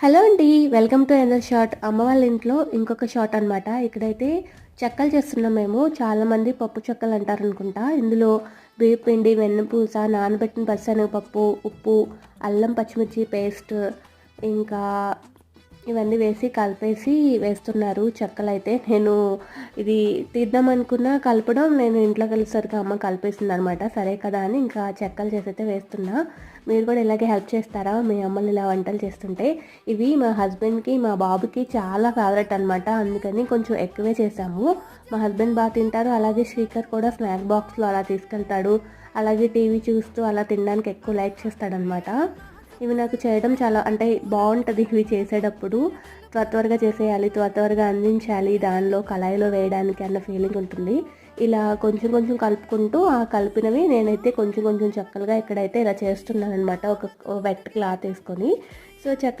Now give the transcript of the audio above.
Hello అండి welcome to ఎనర్ short అమ్మ వాళ్ళ ఇంట్లో ఇంకొక షార్ట్ అనమాట ఇక్కడైతే చెక్కలు చేస్తున్నాం మేము. చాలామంది పప్పు చెక్కలు అంటారు అనుకుంటా. ఇందులో వేపిండి వెన్నపూస నానబెట్టిన పచ్చనగపప్పు ఉప్పు అల్లం పచ్చిమిర్చి పేస్ట్ ఇంకా ఇవన్నీ వేసి కలిపేసి వేస్తున్నారు చెక్కలు అయితే నేను ఇది తీద్దాం అనుకున్నా కలపడం నేను ఇంట్లో వెళ్ళేసరికి అమ్మ కలిపేసింది అనమాట సరే కదా అని ఇంకా చెక్కలు చేసైతే వేస్తున్నా. మీరు కూడా ఇలాగే హెల్ప్ చేస్తారా? మీ అమ్మలు ఇలా వంటలు చేస్తుంటే. ఇవి మా హస్బెండ్కి మా బాబుకి చాలా ఫేవరెట్ అనమాట. అందుకని కొంచెం ఎక్కువే చేసాము మా హస్బెండ్ బాగా తింటారు. అలాగే శ్రీకర్ కూడా స్నాక్ బాక్స్లో అలా తీసుకెళ్తాడు. అలాగే టీవీ చూస్తూ అలా తినడానికి ఎక్కువ లైక్ చేస్తాడనమాట. ఇవి నాకు చేయడం చాలా అంటే బాగుంటుంది ఇవి చేసేటప్పుడు. త్వర త్వరగా చేసేయాలి త్వర త్వరగా అందించాలి దానిలో కళాయిలో వేయడానికి అన్న ఫీలింగ్ ఉంటుంది. ఇలా కొంచెం కొంచెం కలుపుకుంటూ ఆ కలిపినవి నేనైతే కొంచెం కొంచెం చెక్కలుగా ఇక్కడైతే ఇలా చేస్తున్నాను అనమాట ఒక వెట్ క్లాత్ వేసుకొని. సో చెక్కలు